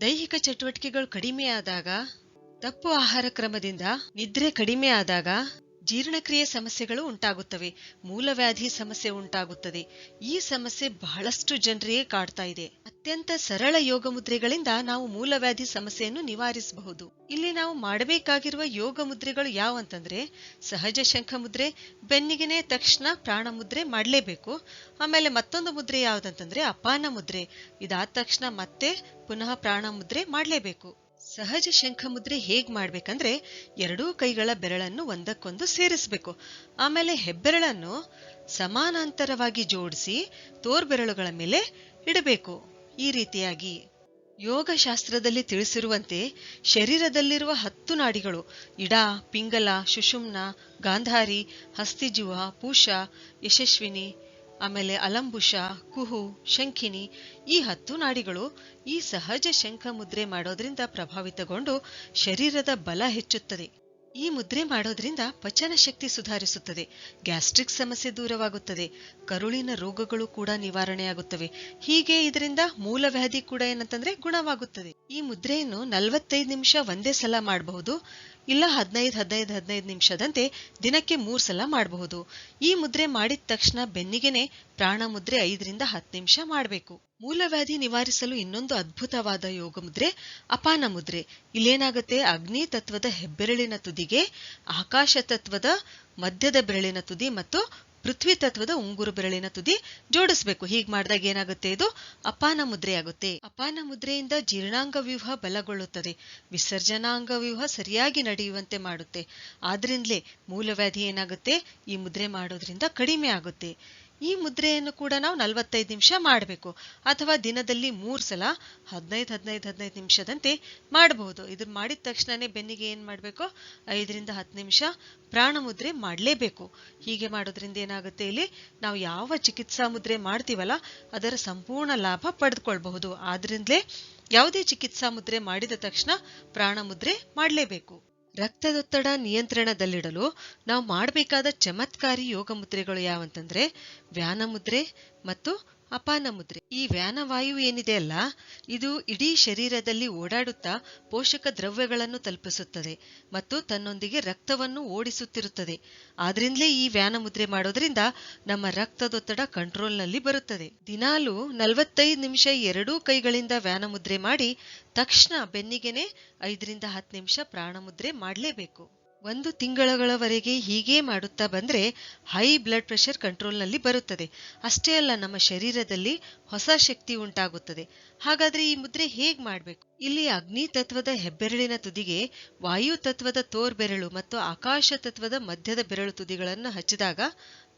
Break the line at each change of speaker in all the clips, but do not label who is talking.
ದೈಹಿಕ ಚಟುವಟಿಕೆಗಳು ಕಡಿಮೆ ಆದಾಗ, ತಪ್ಪು ಆಹಾರ ಕ್ರಮದಿಂದ ನಿದ್ರೆ ಕಡಿಮೆ ಆದಾಗ ಜೀರ್ಣಕ್ರಿಯೆ ಸಮಸ್ಯೆಗಳು ಉಂಟಾಗುತ್ತವೆ. ಮೂಲವ್ಯಾಧಿ ಸಮಸ್ಯೆ ಉಂಟಾಗುತ್ತದೆ. ಈ ಸಮಸ್ಯೆ ಬಹಳಷ್ಟು ಜನರಿಗೆ ಕಾಡ್ತಾ ಇದೆ. ಅತ್ಯಂತ ಸರಳ ಯೋಗ ಮುದ್ರೆಗಳಿಂದ ನಾವು ಮೂಲವ್ಯಾಧಿ ಸಮಸ್ಯೆಯನ್ನು ನಿವಾರಿಸಬಹುದು. ಇಲ್ಲಿ ನಾವು ಮಾಡಬೇಕಾಗಿರುವ ಯೋಗ ಮುದ್ರೆಗಳು ಯಾವಂತಂದ್ರೆ ಸಹಜ ಶಂಖ ಮುದ್ರೆ, ಬೆನ್ನಿಗೆನೆ ತಕ್ಷಣ ಪ್ರಾಣ ಮುದ್ರೆ ಮಾಡಲೇಬೇಕು. ಆಮೇಲೆ ಮತ್ತೊಂದು ಮುದ್ರೆ ಯಾವ್ದಂತಂದ್ರೆ, ಅಪಾನ ಮುದ್ರೆ. ಇದಾದ ತಕ್ಷಣ ಮತ್ತೆ ಪುನಃ ಪ್ರಾಣ ಮುದ್ರೆ ಮಾಡಲೇಬೇಕು. ಸಹಜ ಶಂಖ ಮುದ್ರೆ ಹೇಗ್ ಮಾಡ್ಬೇಕಂದ್ರೆ, ಎರಡೂ ಕೈಗಳ ಬೆರಳನ್ನು ಒಂದಕ್ಕೊಂದು ಸೇರಿಸಬೇಕು. ಆಮೇಲೆ ಹೆಬ್ಬೆರಳನ್ನು ಸಮಾನಾಂತರವಾಗಿ ಜೋಡಿಸಿ, ತೋರ್ಬೆರಳುಗಳ ಮೇಲೆ ಇಡಬೇಕು. ಈ ರೀತಿಯಾಗಿ ಯೋಗ ಶಾಸ್ತ್ರದಲ್ಲಿ ತಿಳಿಸಿರುವಂತೆ ಶರೀರದಲ್ಲಿರುವ ಹತ್ತು ನಾಡಿಗಳು ಇಡ, ಪಿಂಗಲ ಶುಷುಮ್ನ ಗಾಂಧಾರಿ, ಹಸ್ತಿಜುವ, ಪೂಷ, ಯಶಸ್ವಿನಿ, ಆಮೇಲೆ ಅಲಂಬುಷ, ಕುಹು, ಶಂಖಿನಿ ಈ ಹತ್ತು ನಾಡಿಗಳು ಈ ಸಹಜ ಶಂಖ ಮುದ್ರೆ ಮಾಡೋದ್ರಿಂದ ಪ್ರಭಾವಿತಗೊಂಡು ಶರೀರದ ಬಲ ಹೆಚ್ಚುತ್ತದೆ. ಈ ಮುದ್ರೆ ಮಾಡೋದ್ರಿಂದ ಪಚನ ಶಕ್ತಿ ಸುಧಾರಿಸುತ್ತದೆ. ಗ್ಯಾಸ್ಟ್ರಿಕ್ ಸಮಸ್ಯೆ ದೂರವಾಗುತ್ತದೆ. ಕರುಳಿನ ರೋಗಗಳು ಕೂಡ ನಿವಾರಣೆಯಾಗುತ್ತವೆ. ಹೀಗೆ ಇದರಿಂದ ಮೂಲವ್ಯಾಧಿ ಕೂಡ ಏನಂತಂದ್ರೆ ಗುಣವಾಗುತ್ತದೆ. ಈ ಮುದ್ರೆಯನ್ನು ನಲವತ್ತೈದು ನಿಮಿಷ ಒಂದೇ ಸಲ ಮಾಡಬಹುದು. ಇಲ್ಲ ಹದಿನೈದು ಹದಿನೈದು ಹದಿನೈದು ನಿಮಿಷದಂತೆ ದಿನಕ್ಕೆ ಮೂರು ಸಲ ಮಾಡಬಹುದು. ಈ ಮುದ್ರೆ ಮಾಡಿದ ತಕ್ಷಣ ಬೆನ್ನಿಗೆನೆ ಪ್ರಾಣ ಮುದ್ರೆ ಐದರಿಂದ ಹತ್ತು ನಿಮಿಷ ಮಾಡಬೇಕು. ಮೂಲವ್ಯಾಧಿ ನಿವಾರಿಸಲು ಇನ್ನೊಂದು ಅದ್ಭುತವಾದ ಯೋಗ ಮುದ್ರೆ, ಅಪಾನ ಮುದ್ರೆ. ಇಲ್ಲೇನಾಗುತ್ತೆ? ಅಗ್ನಿ ತತ್ವದ ಹೆಬ್ಬೆರಳಿನ ತುದಿಗೆ, ಆಕಾಶ ತತ್ವದ ಮಧ್ಯದ ಬೆರಳಿನ ತುದಿ ಮತ್ತು ಪೃಥ್ವಿ ತತ್ವದ ಉಂಗುರು ಬೆರಳಿನ ತುದಿ ಜೋಡಿಸಬೇಕು. ಹೀಗ್ ಮಾಡಿದಾಗ ಏನಾಗುತ್ತೆ ಇದು? ಅಪಾನ ಮುದ್ರೆಯಾಗುತ್ತೆ. ಅಪಾನ ಮುದ್ರೆಯಿಂದ ಜೀರ್ಣಾಂಗ ವ್ಯೂಹ ಬಲಗೊಳ್ಳುತ್ತದೆ. ವಿಸರ್ಜನಾಂಗ ವ್ಯೂಹ ಸರಿಯಾಗಿ ನಡೆಯುವಂತೆ ಮಾಡುತ್ತೆ. ಆದ್ರಿಂದಲೇ ಮೂಲವ್ಯಾಧಿ ಏನಾಗುತ್ತೆ? ಈ ಮುದ್ರೆ ಮಾಡೋದ್ರಿಂದ ಕಡಿಮೆ ಆಗುತ್ತೆ. ಈ ಮುದ್ರೆಯನ್ನು ಕೂಡ ನಾವು ನಲವತ್ತೈದು ನಿಮಿಷ ಮಾಡಬೇಕು. ಅಥವಾ ದಿನದಲ್ಲಿ ಮೂರು ಸಲ ಹದಿನೈದು ಹದಿನೈದು ಹದಿನೈದು ನಿಮಿಷದಂತೆ ಮಾಡಬಹುದು. ಇದ್ರ ಮಾಡಿದ ತಕ್ಷಣವೇ ಬೆನ್ನಿಗೆ ಏನು ಮಾಡಬೇಕು? ಐದರಿಂದ ಹತ್ತು ನಿಮಿಷ ಪ್ರಾಣ ಮುದ್ರೆ ಮಾಡಲೇಬೇಕು. ಹೀಗೆ ಮಾಡೋದ್ರಿಂದ ಏನಾಗುತ್ತೆ ಇಲ್ಲಿ? ನಾವು ಯಾವ ಚಿಕಿತ್ಸಾ ಮುದ್ರೆ ಮಾಡ್ತೀವಲ್ಲ, ಅದರ ಸಂಪೂರ್ಣ ಲಾಭ ಪಡೆದುಕೊಳ್ಬಹುದು. ಆದ್ರಿಂದಲೇ ಯಾವುದೇ ಚಿಕಿತ್ಸಾ ಮುದ್ರೆ ಮಾಡಿದ ತಕ್ಷಣ ಪ್ರಾಣ ಮುದ್ರೆ ಮಾಡಲೇಬೇಕು. ರಕ್ತದೊತ್ತಡ ನಿಯಂತ್ರಣದಲ್ಲಿಡಲು ನಾವು ಮಾಡಬೇಕಾದ ಚಮತ್ಕಾರಿ ಯೋಗ ಮುದ್ರೆಗಳು ಯಾವಂತಂದ್ರೆ ವ್ಯಾನ ಮುದ್ರೆ ಮತ್ತು ಅಪಾನ ಮುದ್ರೆ ಈ ವ್ಯಾನವಾಯು ಏನಿದೆ ಅಲ್ಲ, ಇದು ಇಡೀ ಶರೀರದಲ್ಲಿ ಓಡಾಡುತ್ತಾ ಪೋಷಕ ದ್ರವ್ಯಗಳನ್ನು ತಲುಪಿಸುತ್ತದೆ ಮತ್ತು ತನ್ನೊಂದಿಗೆ ರಕ್ತವನ್ನು ಓಡಿಸುತ್ತಿರುತ್ತದೆ. ಆದ್ರಿಂದಲೇ ಈ ವ್ಯಾನ ಮುದ್ರೆ ಮಾಡೋದ್ರಿಂದ ನಮ್ಮ ರಕ್ತದೊತ್ತಡ ಕಂಟ್ರೋಲ್ನಲ್ಲಿ ಬರುತ್ತದೆ. ದಿನಾಲು ನಲವತ್ತೈದು ನಿಮಿಷ ಎರಡೂ ಕೈಗಳಿಂದ ವ್ಯಾನ ಮುದ್ರೆ ಮಾಡಿ ತಕ್ಷಣ ಬೆನ್ನಿಗೆನೆ ಐದರಿಂದ ಹತ್ತು ನಿಮಿಷ ಪ್ರಾಣ ಮುದ್ರೆ ಮಾಡಲೇಬೇಕು. ಒಂದು ತಿಂಗಳಗಳವರೆಗೆ ಹೀಗೆ ಮಾಡುತ್ತಾ ಬಂದ್ರೆ ಹೈ ಬ್ಲಡ್ ಪ್ರೆಷರ್ ಕಂಟ್ರೋಲ್ನಲ್ಲಿ ಬರುತ್ತದೆ. ಅಷ್ಟೇ ಅಲ್ಲ, ನಮ್ಮ ಶರೀರದಲ್ಲಿ ಹೊಸ ಶಕ್ತಿ ಉಂಟಾಗುತ್ತದೆ. ಹಾಗಾದ್ರೆ ಈ ಮುದ್ರೆ ಹೇಗೆ ಮಾಡಬೇಕು? ಇಲ್ಲಿ ಅಗ್ನಿ ತತ್ವದ ಹೆಬ್ಬೆರಳಿನ ತುದಿಗೆ ವಾಯು ತತ್ವದ ತೋರ್ಬೆರಳು ಮತ್ತು ಆಕಾಶ ತತ್ವದ ಮಧ್ಯದ ಬೆರಳು ತುದಿಗಳನ್ನು ಹಚ್ಚಿದಾಗ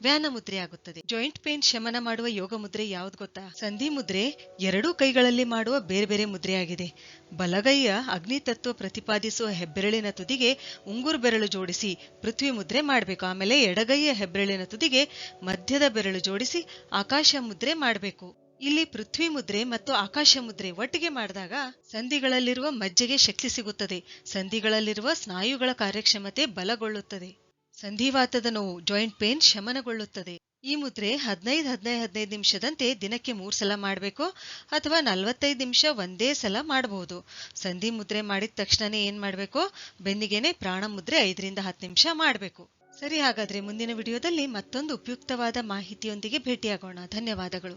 ವ್ಯಾನ ಮುದ್ರೆ ಆಗುತ್ತದೆ. ಜಾಯಿಂಟ್ ಪೇನ್ ಶಮನ ಮಾಡುವ ಯೋಗ ಮುದ್ರೆ ಯಾವ್ದು ಗೊತ್ತಾ? ಸಂಧಿ ಮುದ್ರೆ ಎರಡೂ ಕೈಗಳಲ್ಲಿ ಮಾಡುವ ಬೇರೆ ಬೇರೆ ಮುದ್ರೆಯಾಗಿದೆ ಬಲಗೈಯ ಅಗ್ನಿ ತತ್ವ ಪ್ರತಿಪಾದಿಸುವ ಹೆಬ್ಬೆರಳಿನ ತುದಿಗೆ ಉಂಗುರು ಬೆರಳು ಜೋಡಿಸಿ ಪೃಥ್ವಿ ಮುದ್ರೆ ಮಾಡಬೇಕು. ಆಮೇಲೆ ಎಡಗೈಯ ಹೆಬ್ಬೆರಳಿನ ತುದಿಗೆ ಮಧ್ಯದ ಬೆರಳು ಜೋಡಿಸಿ ಆಕಾಶ ಮುದ್ರೆ ಮಾಡಬೇಕು. ಇಲ್ಲಿ ಪೃಥ್ವಿ ಮುದ್ರೆ ಮತ್ತು ಆಕಾಶ ಮುದ್ರೆ ಒಟ್ಟಿಗೆ ಮಾಡಿದಾಗ ಸಂಧಿಗಳಲ್ಲಿರುವ ಮಜ್ಜೆಗೆ ಶಕ್ತಿ ಸಿಗುತ್ತದೆ. ಸಂಧಿಗಳಲ್ಲಿರುವ ಸ್ನಾಯುಗಳ ಕಾರ್ಯಕ್ಷಮತೆ ಬಲಗೊಳ್ಳುತ್ತದೆ. ಸಂಧಿವಾತದ ನೋವು ಜಾಯಿಂಟ್ ಪೇನ್ ಶಮನಗೊಳ್ಳುತ್ತದೆ. ಈ ಮುದ್ರೆ ಹದಿನೈದು ಹದಿನೈದು ಹದಿನೈದು ನಿಮಿಷದಂತೆ ದಿನಕ್ಕೆ ಮೂರು ಸಲ ಮಾಡಬೇಕು ಅಥವಾ ನಲವತ್ತೈದು ನಿಮಿಷ ಒಂದೇ ಸಲ ಮಾಡಬಹುದು ಸಂಧಿ ಮುದ್ರೆ ಮಾಡಿದ ತಕ್ಷಣನೇ ಏನ್ ಮಾಡಬೇಕು? ಬೆನ್ನಿಗೆನೆ ಪ್ರಾಣ ಮುದ್ರೆ ಐದರಿಂದ ಹತ್ತು ನಿಮಿಷ ಮಾಡಬೇಕು. ಸರಿ, ಹಾಗಾದ್ರೆ ಮುಂದಿನ ವಿಡಿಯೋದಲ್ಲಿ ಮತ್ತೊಂದು ಉಪಯುಕ್ತವಾದ ಮಾಹಿತಿಯೊಂದಿಗೆ ಭೇಟಿಯಾಗೋಣ. ಧನ್ಯವಾದಗಳು.